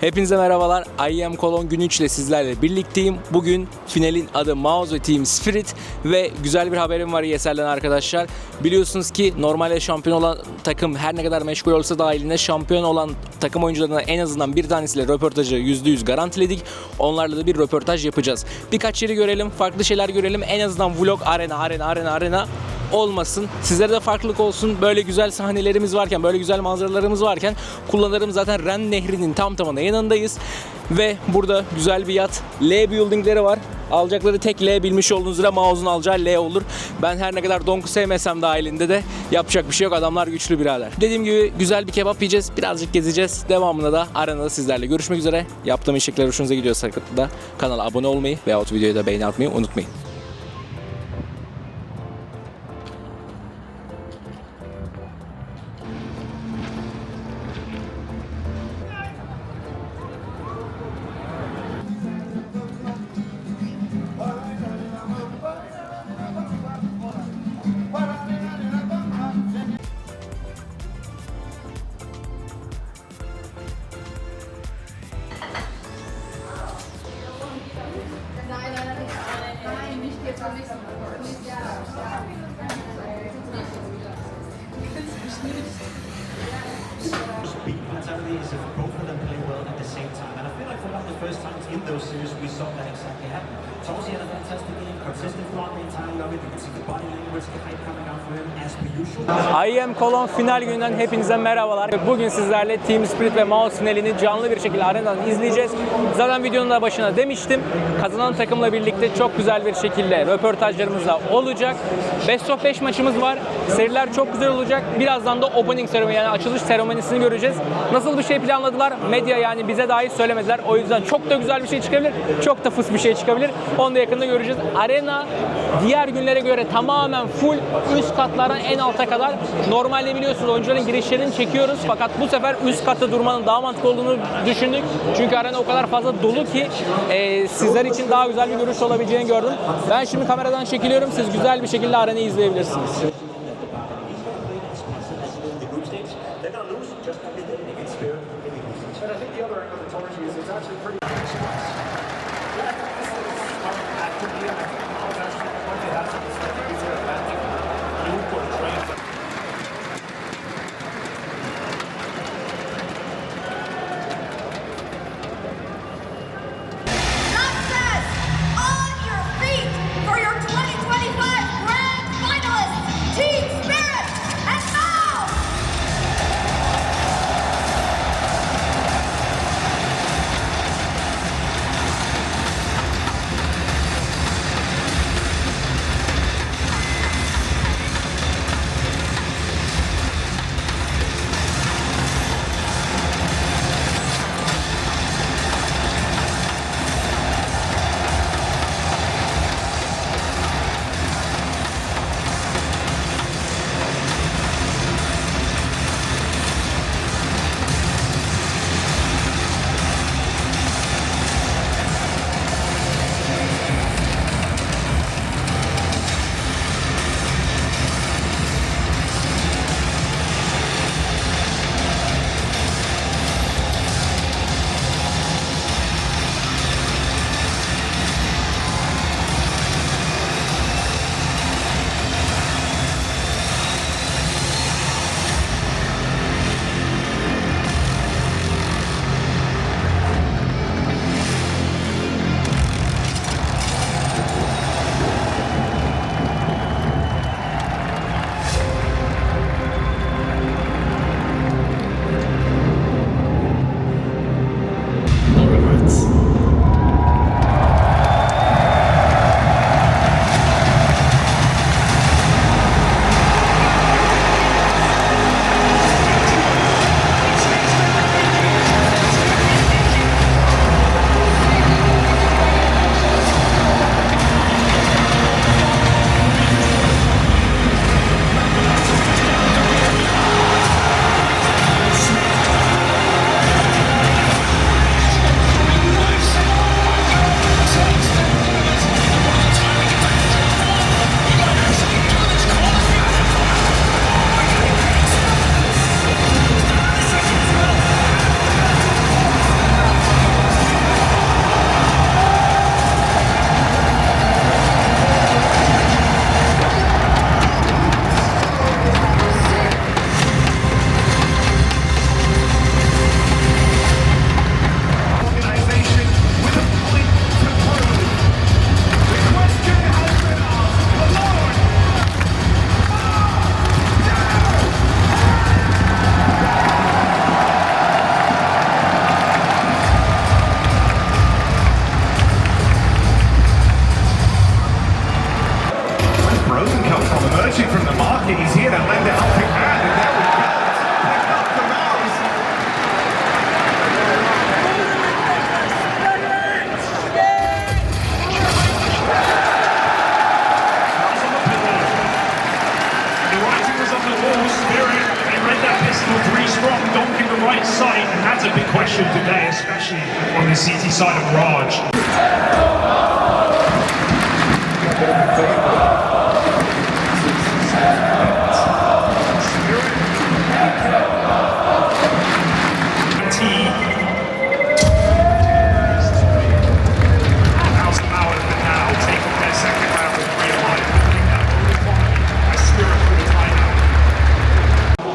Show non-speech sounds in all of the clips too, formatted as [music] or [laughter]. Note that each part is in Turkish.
Hepinize merhabalar. I am Kolon gün 3 ile sizlerle birlikteyim. Bugün finalin adı Mauzo Team Spirit ve güzel bir haberim var ESL'den arkadaşlar. Biliyorsunuz ki normalde şampiyon olan takım her ne kadar meşgul olsa dahilinde şampiyon olan takım oyuncularından en azından bir tanesiyle röportajı %100 garantiledik. Onlarla da bir röportaj yapacağız. Birkaç yeri görelim, farklı şeyler görelim. En azından vlog, arena, arena, arena, arena olmasın. Sizlere de farklılık olsun. Böyle güzel sahnelerimiz varken, böyle güzel manzaralarımız varken kullanırım zaten Ren Nehri'nin tam tamına yanındayız. Ve burada güzel bir yat. L buildingleri var. Alacakları tek L bilmiş olduğunuz üzere mouse'un alacağı L olur. Ben her ne kadar Donk'u sevmesem dahilinde de yapacak bir şey yok. Adamlar güçlü birader. Dediğim gibi güzel bir kebap yiyeceğiz. Birazcık gezeceğiz. Devamında da arenada sizlerle görüşmek üzere. Yaptığım işlikler hoşunuza gidiyorsa da kanala abone olmayı veyahut videoya da beğeni atmayı unutmayın. University of Haifa. Hype coming out from him as per usual. I am Kolon final gününden hepinize merhabalar. Bugün sizlerle Team Spirit ve Mouse finalini canlı bir şekilde arenadan izleyeceğiz. Zaten videonun da başına demiştim. Kazanan takımla birlikte çok güzel bir şekilde röportajlarımız da olacak. Best of 5 maçımız var. Seriler çok güzel olacak. Birazdan da opening seremoni yani açılış seremonisini göreceğiz. Nasıl bir şey planladılar? Medya yani bize dahi söylemediler. O yüzden çok da güzel bir şey çıkabilir. Çok da fıs bir şey çıkabilir. Onu da yakında göreceğiz. Arena diğer günlere göre tamamen full üst katlardan en alta kadar. Normalde biliyorsunuz oyuncuların girişlerini çekiyoruz fakat bu sefer üst katta durmanın daha mantıklı olduğunu düşündük. Çünkü arena o kadar fazla dolu ki e, sizler için daha güzel bir görüş olabileceğini gördüm. Ben şimdi kameradan çekiliyorum. Siz güzel bir şekilde arenayı izleyebilirsiniz.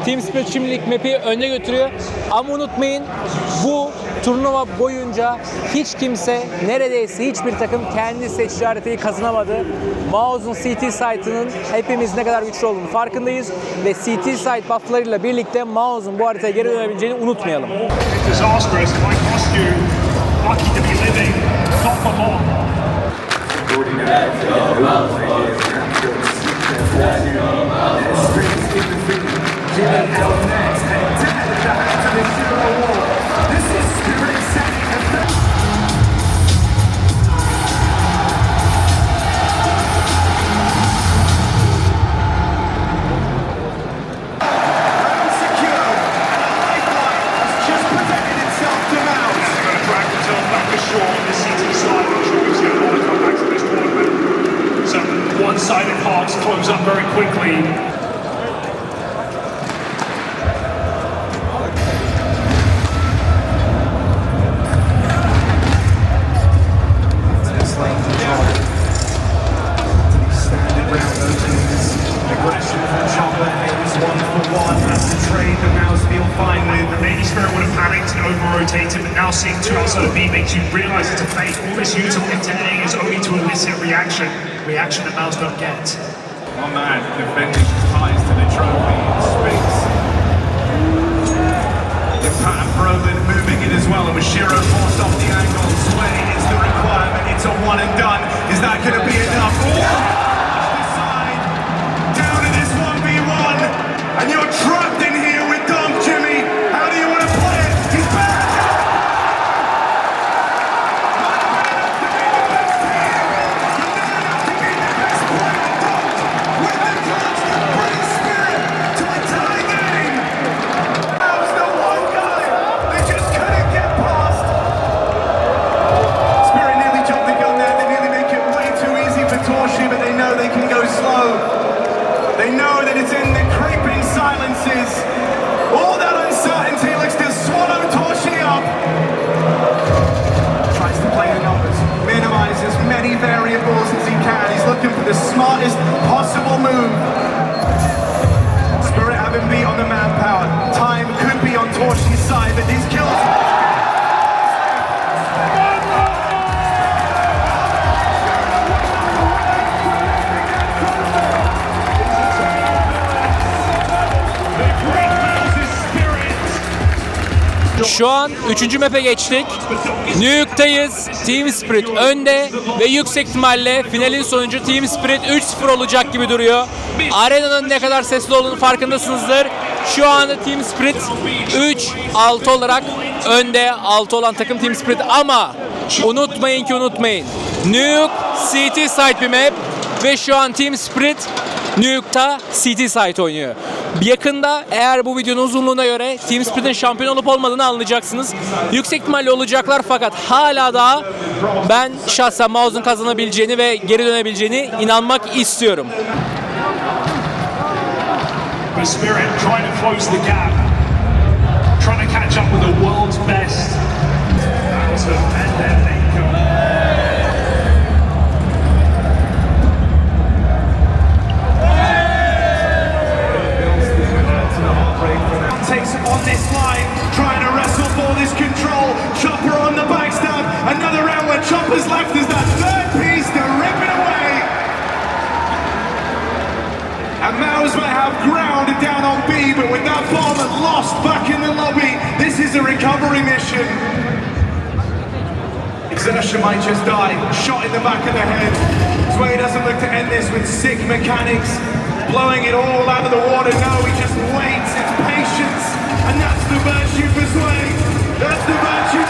Timeout. Team Spirit şimdilik map'i önde götürüyor. Ama unutmayın bu turnuva boyunca hiç kimse neredeyse hiçbir takım kendi seçtiği haritayı kazanamadı. Mouse'un CT site'ının hepimiz ne kadar güçlü olduğunu farkındayız ve CT site bufflarıyla birlikte Mouse'un bu haritaya geri dönebileceğini unutmayalım. Então this intending is only to elicit reaction. Reaction that Mouse don't get. My man defending ties to the trophy in space. The pattern Brolin moving in as well, and with Shiro forced off the angle. Sway is the requirement. It's a one and done. Is that going to be enough? Oh! Down to this 1v1. And you're trapped Şu an 3. map'e geçtik. New York'tayız. Team Spirit önde ve yüksek ihtimalle finalin sonucu Team Spirit 3-0 olacak gibi duruyor. Arenanın ne kadar sesli olduğunu farkındasınızdır. Şu anda Team Spirit 3-6 olarak önde 6 olan takım Team Spirit ama unutmayın ki unutmayın. New York City side bir map ve şu an Team Spirit New York'ta City side oynuyor. Yakında eğer bu videonun uzunluğuna göre Team Spirit'in şampiyon olup olmadığını anlayacaksınız. Yüksek ihtimalle olacaklar fakat hala daha ben şahsen Mouse'un kazanabileceğini ve geri dönebileceğini inanmak istiyorum. Spirit trying to close the gap. Trying to catch up with the world's best. Takes on this line, trying to wrestle for this control. Chopper on the backstab. Another round where Chopper's left is that third piece to rip it away. And Mouse might have ground down on B, but with that bomb lost back in the lobby, this is a recovery mission. Exertion might just die. Shot in the back of the head. Sway doesn't look to end this with sick mechanics. Blowing it all out of the water. No, he just swing. That's the match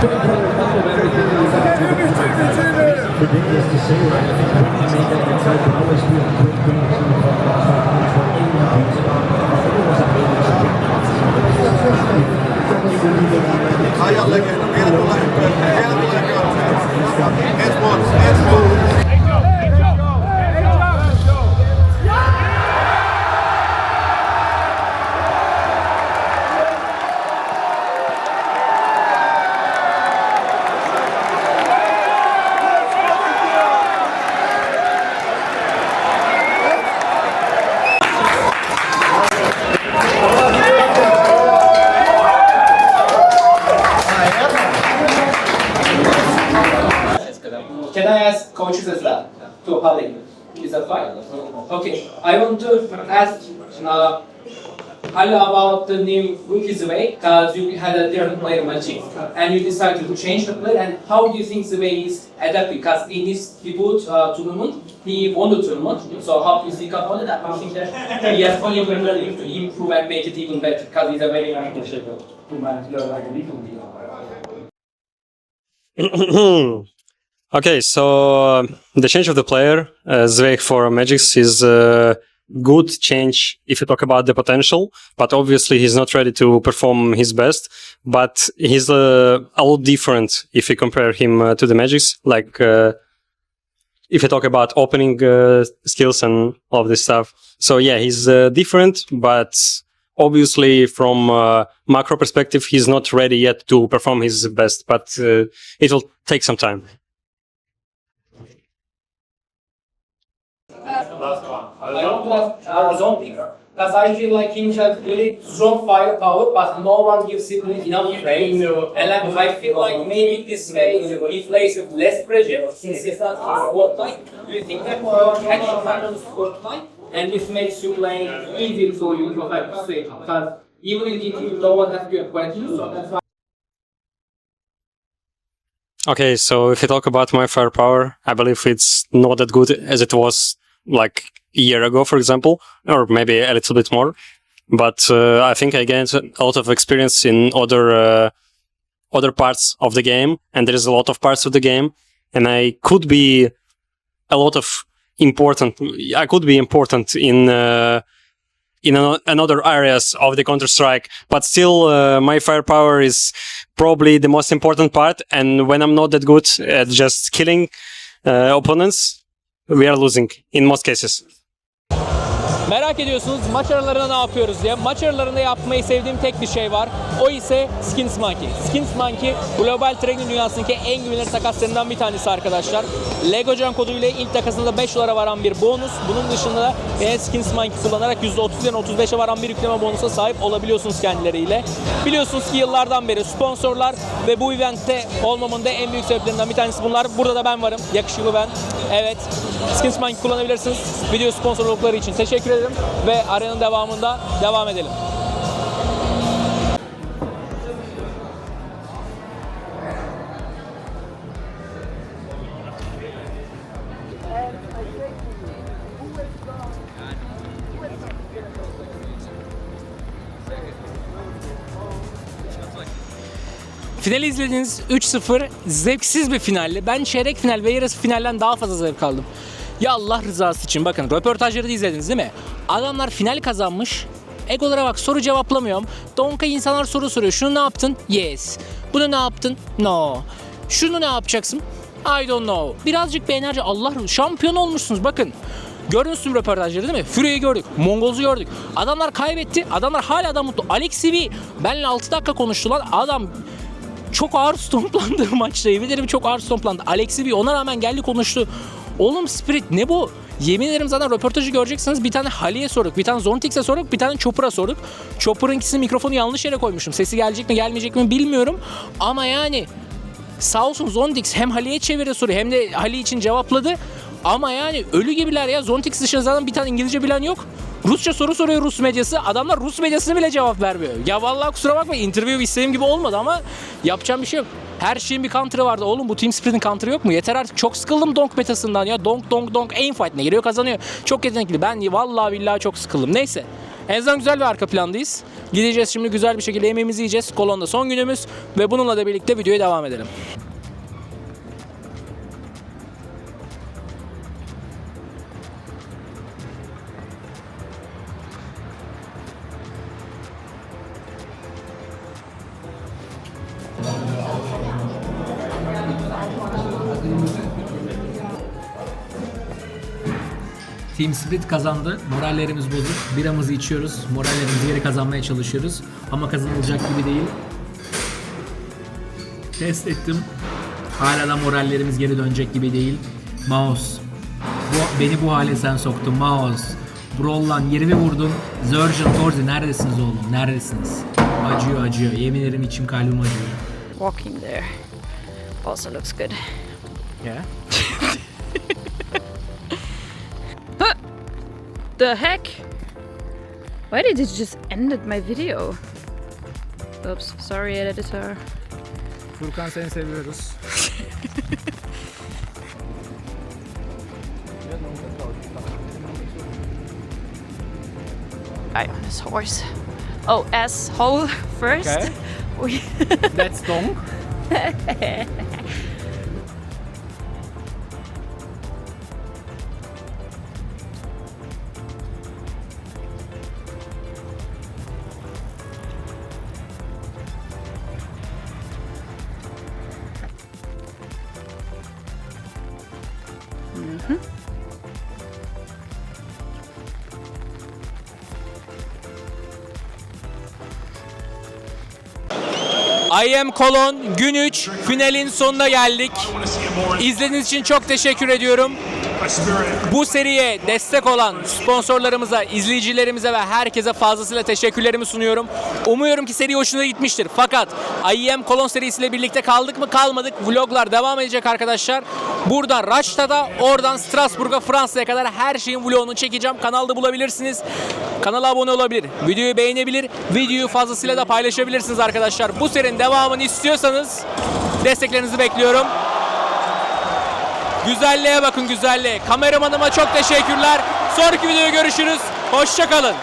Ridiculous to say, right? I think I made that inside, but I always feel great games in the outside games or in the games. It was amazing. Hayal like, hayal like, hayal like, hayal like, hayal like, different player magic and you decided to change the player and how do you think the way is adapting? Because in this debut uh, tournament he won the tournament so how do you think about it? I think that he has only learning to improve and make it even better because he's a very young [coughs] Okay, so uh, the change of the player, uh, Zweig for Magics is a good change if you talk about the potential, but obviously he's not ready to perform his best. But he's uh, a lot different if you compare him uh, to the Magics. Like uh, if you talk about opening uh, skills and all of this stuff. So yeah, he's uh, different, but obviously from uh, macro perspective, he's not ready yet to perform his best. But it will take some time. I want to ask our zombie because I feel like he has really strong firepower, but no one gives him enough praise. And like, I feel like maybe this way he plays with less pressure since he's not in spotlight. Do you think that uh, can you find on the spotlight? And this makes you play easy for you to have to say because even if you don't want to ask you a question, so that's why. Okay, so if you talk about my firepower, I believe it's not that good as it was like a year ago, for example, or maybe a little bit more. But uh, I think I gained a lot of experience in other uh, other parts of the game, and there is a lot of parts of the game, and I could be a lot of important. I could be important in. Uh, in ano- another areas of the Counter Strike, but still, uh, my firepower is probably the most important part. And when I'm not that good at just killing uh, opponents, we are losing in most cases you Merak ediyorsunuz maç aralarında ne yapıyoruz diye. Maç aralarında yapmayı sevdiğim tek bir şey var. O ise Skins Monkey. Skins Monkey global trading dünyasındaki en güvenilir takaslarından bir tanesi arkadaşlar. Lego Can kodu ile ilk takasında 5 dolara varan bir bonus. Bunun dışında da yine Skins Monkey kullanarak %30'dan 35'e varan bir yükleme bonusa sahip olabiliyorsunuz kendileriyle. Biliyorsunuz ki yıllardan beri sponsorlar ve bu eventte olmamın da en büyük sebeplerinden bir tanesi bunlar. Burada da ben varım. Yakışıklı ben. Evet. Skins Monkey kullanabilirsiniz. Video sponsorlukları için teşekkür ederim ve aranın devamında devam edelim. Finali izlediğiniz 3-0 zevksiz bir finaldi. Ben çeyrek final ve yarısı finalden daha fazla zevk aldım. Ya Allah rızası için bakın röportajları da izlediniz değil mi? Adamlar final kazanmış. Egolara bak soru cevaplamıyorum. Donka insanlar soru soruyor. Şunu ne yaptın? Yes. Bunu ne yaptın? No. Şunu ne yapacaksın? I don't know. Birazcık bir enerji. Allah şampiyon olmuşsunuz bakın. Gördünüz tüm röportajları değil mi? Fury'yi gördük. Mongolz'u gördük. Adamlar kaybetti. Adamlar hala da mutlu. Alex Sibi benle 6 dakika konuştu lan. Adam çok ağır stomplandı [laughs] maçta. Yemin ederim çok ağır stomplandı. Alex Sibi ona rağmen geldi konuştu. Oğlum Spirit ne bu? Yemin ederim zaten röportajı göreceksiniz. Bir tane Hali'ye sorduk, bir tane Zontix'e sorduk, bir tane Chopper'a sorduk. Chopper'ınkisinin mikrofonu yanlış yere koymuşum. Sesi gelecek mi gelmeyecek mi bilmiyorum. Ama yani sağ olsun Zontix hem Hali'ye çeviri soru hem de Hali için cevapladı. Ama yani ölü gibiler ya. Zontix dışında zaten bir tane İngilizce bilen yok. Rusça soru soruyor Rus medyası. Adamlar Rus medyasına bile cevap vermiyor. Ya vallahi kusura bakma interview istediğim gibi olmadı ama yapacağım bir şey yok. Her şeyin bir counter'ı vardı. Oğlum bu Team Spirit'in counter'ı yok mu? Yeter artık. Çok sıkıldım donk metasından ya. Donk donk donk aim fight ne giriyor kazanıyor. Çok yetenekli. Ben vallahi billahi çok sıkıldım. Neyse. En azından güzel bir arka plandayız. Gideceğiz şimdi güzel bir şekilde yemeğimizi yiyeceğiz. Kolonda son günümüz ve bununla da birlikte videoya devam edelim. Team Spirit kazandı. Morallerimiz bozuk. Biramızı içiyoruz. Morallerimizi geri kazanmaya çalışıyoruz. Ama kazanılacak gibi değil. Test ettim. Hala da morallerimiz geri dönecek gibi değil. Mouse. Bu, beni bu hale sen soktun Mouse. Brollan yerimi vurdun. Zergen, Torzi neredesiniz oğlum? Neredesiniz? Acıyor acıyor. Yemin ederim içim kalbim acıyor. Walking there also looks good. Yeah. The heck? Why did it just ended my video? Oops, sorry editor. Furkan seni seviyoruz. I on this horse. Oh, asshole [laughs] first. Okay. [laughs] That's Dong. [laughs] I am Kolon gün 3 finalin sonuna geldik. İzlediğiniz için çok teşekkür ediyorum. Bu seriye destek olan sponsorlarımıza, izleyicilerimize ve herkese fazlasıyla teşekkürlerimi sunuyorum. Umuyorum ki seri hoşuna gitmiştir. Fakat IEM Kolon serisiyle birlikte kaldık mı kalmadık. Vloglar devam edecek arkadaşlar. Buradan Raşta'da, oradan Strasbourg'a, Fransa'ya kadar her şeyin vlogunu çekeceğim. Kanalda bulabilirsiniz. Kanala abone olabilir, videoyu beğenebilir, videoyu fazlasıyla da paylaşabilirsiniz arkadaşlar. Bu serinin devamını istiyorsanız desteklerinizi bekliyorum. Güzelliğe bakın güzelliğe. Kameramanıma çok teşekkürler. Sonraki videoda görüşürüz. Hoşçakalın.